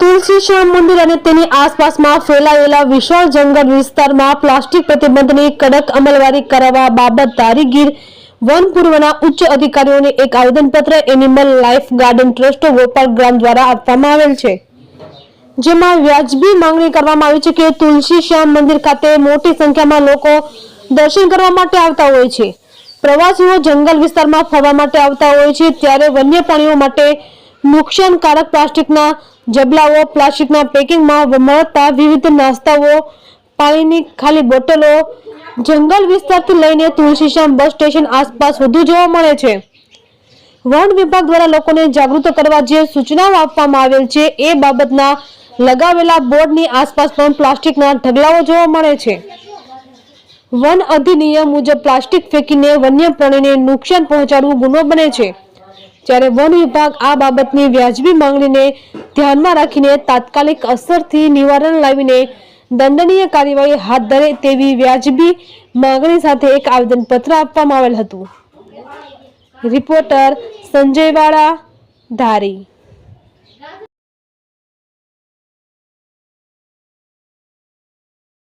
તુલસી શ્યામ મંદિર અને તેની આસપાસમાં ફેલાયેલા વિશાળ જંગલ વિસ્તારમાં પ્લાસ્ટિક પ્રતિબંધની કડક અમલવારી કરાવવા બાબત ધારીગીર વન પૂર્વના ઉચ્ચ અધિકારીઓને એક આવેદનપત્ર animal life garden trust Gopal Gram દ્વારા આપવામાં આવેલ છે. જેમાં વ્યાજબી માંગણી કરવામાં આવી છે કે તુલસી શ્યામ મંદિર ખાતે મોટી સંખ્યામાં લોકો દર્શન કરવા માટે આવતા હોય છે. પ્રવાસીઓ જંગલ વિસ્તારમાં ફરવા માટે આવતા હોય છે, ત્યારે વન્ય પ્રાણીઓ માટે નુકસાનકારક પ્લાસ્ટિકના જબલાઓ પ્લાસ્ટિકના પેકિંગમાં મળતા વિવિધ નાસ્તાઓ, પાણીની ખાલી બોટલો, જંગલ વિસ્તારથી લઈને તુલસીશ્યામ બસ સ્ટેશન આસપાસ વધુ જોવા મળે છે. વન વિભાગ દ્વારા લોકોને જાગૃત કરવા જે સૂચનાઓ આપવામાં આવેલ છે, એ બાબતના લગાવેલા બોર્ડની આસપાસ પણ પ્લાસ્ટિકના ઢગલાઓ જોવા મળે છે. વન અધિનિયમ મુજબ પ્લાસ્ટિક ફેંકીને વન્ય પ્રાણીને નુકસાન પહોંચાડવું ગુનો બને છે. જ્યારે વન વિભાગ આ બાબતની વ્યાજબી માંગણીને ધ્યાનમાં રાખીને તાત્કાલિક અસરથી નિવારણ લાવીને દંડનીય કાર્યવાહી હાથ ધરે તેવી વ્યાજબી માંગણી સાથે એક આવેદનપત્ર આપવામાં આવેલ હતું. રિપોર્ટર સંજયવાળા ધારી.